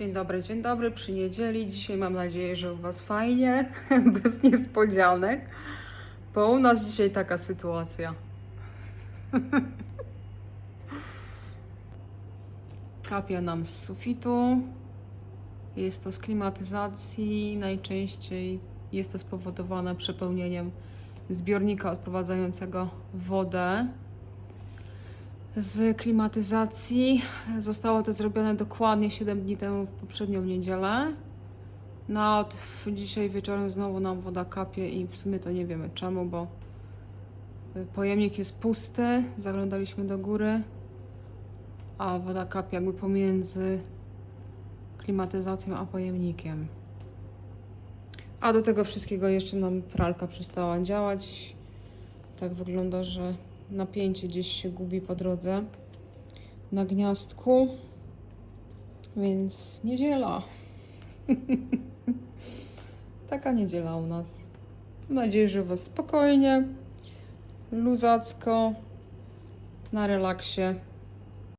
Dzień dobry, dzień dobry. Przy niedzieli. Dzisiaj mam nadzieję, że u Was fajnie, bez niespodzianek, bo u nas dzisiaj taka sytuacja. Kapia nam z sufitu. Jest to z klimatyzacji. Najczęściej jest to spowodowane przepełnieniem zbiornika odprowadzającego wodę z klimatyzacji. Zostało to zrobione dokładnie 7 dni temu, w poprzednią niedzielę. No dzisiaj wieczorem znowu nam woda kapie i w sumie to nie wiemy czemu, bo y, pojemnik jest pusty. Zaglądaliśmy do góry, a woda kapie jakby pomiędzy klimatyzacją a pojemnikiem. A do tego wszystkiego jeszcze nam pralka przestała działać. Tak wygląda, że napięcie gdzieś się gubi po drodze na gniazdku. Więc niedziela. Taka niedziela u nas. Mam nadzieję, że Was spokojnie, luzacko, na relaksie.